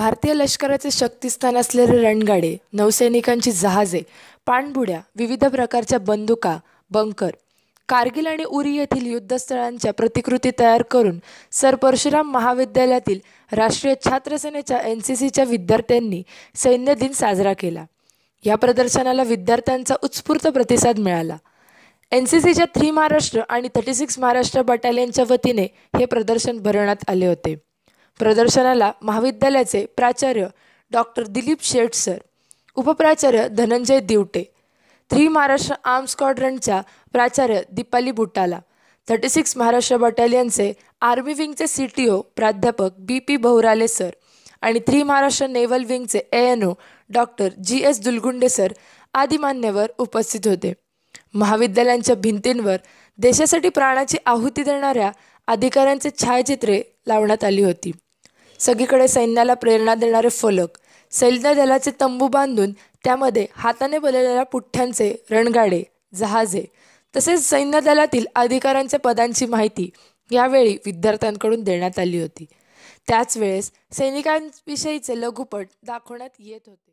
भारतीय लष्कराचे शक्तिस्थान असलेले रणगाडे नौसैनिकांची जहाजे पाणबुड्या विविध प्रकारच्या बंदुका बंकर कारगिल आणि उरी येथील युद्धस्थळांच्या प्रतिकृती तयार करून सर परशुराम महाविद्यालयातील राष्ट्रीय छात्र सेनेच्या एन सी सीच्या विद्यार्थ्यांनी सैन्य दिन साजरा केला. या प्रदर्शनाला विद्यार्थ्यांचा उत्स्फूर्त प्रतिसाद मिळाला. एन सी सीच्या थ्री महाराष्ट्र आणि थर्टी सिक्स महाराष्ट्र बटालियनच्या वतीने हे प्रदर्शन भरवण्यात आले होते. प्रदर्शनाला महाविद्यालयाचे प्राचार्य डॉक्टर दिलीप शेठ सर उपप्राचार्य धनंजय दिवटे थ्री महाराष्ट्र आर्म स्क्वॉड्रनच्या प्राचार्य दीपाली बुटाला थर्टी सिक्स महाराष्ट्र बटालियनचे आर्मी विंगचे सी टी ओ प्राध्यापक बी पी बहुराले सर आणि three Maharashtra naval विंगचे A N O doctor G S Dulgunde sir आदी मान्यवर उपस्थित होते. महाविद्यालयांच्या भिंतींवर देशासाठी प्राणाची आहुती देणाऱ्या अधिकाऱ्यांचे छायाचित्रे लावण्यात आली होती. सगळीकडे सैन्याला प्रेरणा देणारे फलक. सैन्य दलाचे तंबू बांधून त्यामध्ये हाताने बनवलेल्या पुठ्ठ्यांचे रणगाडे जहाजे तसेच सैन्य दलातील अधिकाऱ्यांच्या पदांची माहिती यावेळी विद्यार्थ्यांकडून देण्यात आली होती. त्याच वेळेस सैनिकांविषयीचे लघुपट दाखवण्यात येत होते.